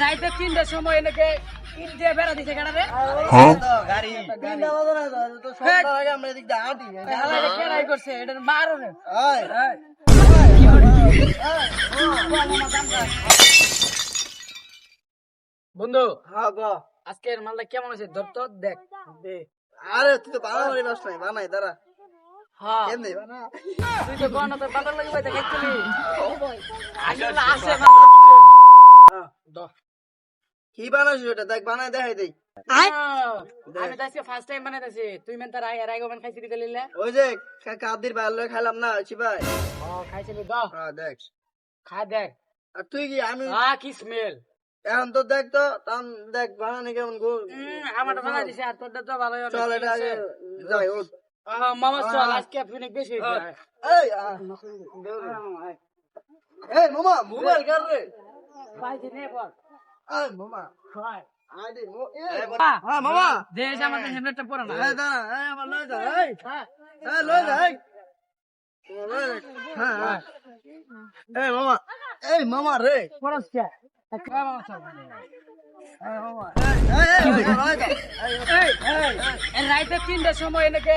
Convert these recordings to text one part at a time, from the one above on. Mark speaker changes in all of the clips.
Speaker 1: রাইতে তিনটার সময় এনেকে মারনে বন্ধু আজকের মালটা কেমন আছে ধর তো দেখ।
Speaker 2: আরে তুই তো বানাবাড়ি বাস নাই বানাই দাঁড়া। কি বানাইছিস ওটা? দেখ বানাই দেখাই দেই।
Speaker 1: আমি আজকে ফার্স্ট টাইম বানাইতেছি। তুই মেন তার আগে আগে
Speaker 2: ওই যে কা- কাদির বাইর খাইলাম না ভাই।
Speaker 1: ও খাইছিলি দ।
Speaker 2: হ্যাঁ দেখ।
Speaker 1: খা দেখ।
Speaker 2: আর তুই কি আমি
Speaker 1: আ কি স্মেল
Speaker 2: এখন তো দেখ তো দেখ বানানি কেমন গো?
Speaker 1: আমারটা বানাই দিছে আর তোরটা তো ভালোই
Speaker 2: চল এটা যাই ও
Speaker 1: আহ, মামা চল আজকে ফিনিক বেশি
Speaker 2: এই এই মামা মোবাইল কার রে
Speaker 1: পাইছি নে বল
Speaker 2: এই মামা
Speaker 1: খাই
Speaker 2: আই দে মো এই
Speaker 1: হ্যাঁ
Speaker 2: হ্যাঁ মামা
Speaker 1: দেশ আমাদের হেলমেটটা পরে না
Speaker 2: এই দাঁড়া এই আমার লয়ে যা এই
Speaker 1: হ্যাঁ
Speaker 2: যা এই তোমার লয়ে যা। হ্যাঁ হ্যাঁ এই মামা এই রে
Speaker 1: পরস কে রাইতে তিনটার সময় এনেকে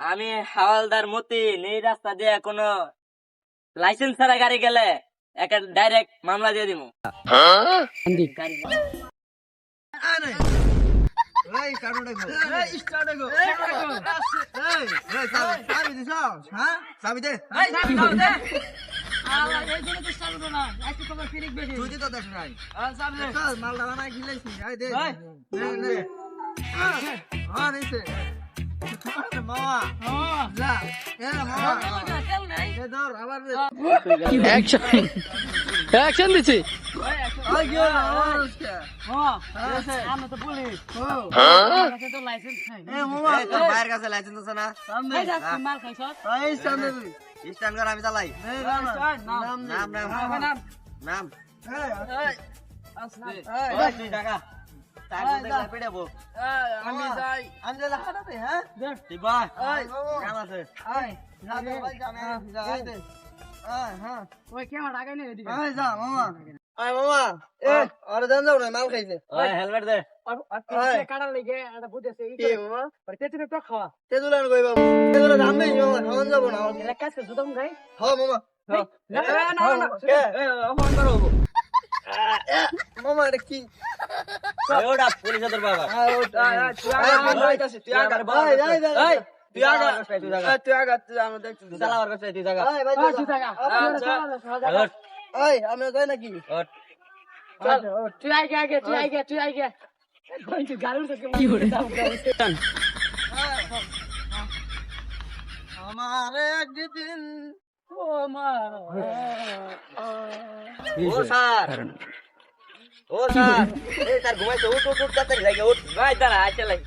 Speaker 3: আমি হাওলদার মতি এই রাস্তা দিয়ে কোনো লাইসেন্স ছাড়া গাড়ি গেলে একটা ডাইরেক্ট মামলা দিয়ে দিব?
Speaker 2: হ্যাঁ? মালটা বানাই খিলাইছি। মামা,
Speaker 1: হ্যাঁ
Speaker 2: যা। মামা। ধর, আবার।
Speaker 1: অ্যাকশন অ্যাকশন দিছি
Speaker 2: কি হলো? আবার উঠছে।
Speaker 1: হ্যাঁ
Speaker 2: হ্যাঁ।
Speaker 1: আমরা তো পুলিশ
Speaker 2: ও,
Speaker 1: আমার কাছে তো লাইসেন্স নাই।
Speaker 2: এ, মামা,
Speaker 3: এই, তোর ভাইয়ের কাছে লাইসেন্স আছে না?
Speaker 2: সামনে।
Speaker 1: এই দেখ তুই মাল খাইছ?
Speaker 2: এই, সামনে তুই।
Speaker 3: স্ট্যান্ড কর আমি চালাই।
Speaker 2: নাম, নাম,
Speaker 1: নাম। আমি যাই
Speaker 2: আমি তাহলে হাঁটাতে, হ্যাঁ?
Speaker 3: আছে
Speaker 2: ভাই, যা, যা, আয় দে। আয়, হ্যাঁ।
Speaker 1: ওই ক্যামেরা আগে নিয়ে এদিকে
Speaker 2: আয়, যা, মামা। আয়, মামা। এ, আরে দেন যাও না, মাল খাইছে।
Speaker 3: ওই হেলমেট দে
Speaker 1: খাওয়া
Speaker 2: তেঁতুলের কই দাম নেই, খাওয়ান যাব না।
Speaker 1: এরা কাছে সুদম গাই
Speaker 2: হ্যাঁ, মামা। হ্যাঁ।
Speaker 1: না, না?
Speaker 2: এ, মামা, এটা কি?
Speaker 3: ওটা পুলিশ তোর বাবা
Speaker 2: ওঠ, আয়, আয়, তুই আগা, তুই আগা। তুই
Speaker 3: তুই তুই
Speaker 2: তুই দেখছি।
Speaker 3: তুই
Speaker 2: আয়, ভাই, তুই
Speaker 1: তুই
Speaker 2: যা।
Speaker 1: থাকা।
Speaker 2: আয়,
Speaker 1: তুই
Speaker 2: যা।
Speaker 1: থাকা, তুই থাকা।
Speaker 3: ওঠ,
Speaker 2: আয়, আমি যাই নাকি?
Speaker 1: তুই আগে আগে তুই আগে তুই আগে ওই তুই গাড়ি উঠে কি করে
Speaker 2: আমার একদিন
Speaker 1: ও মা
Speaker 3: ও স্যার। ও স্যার। এই স্যার ঘুমাইছে উঠ উঠ উঠ তাড়াতাড়ি লাগে উঠ। ভাই দাঁড়া আচ্ছা লাগে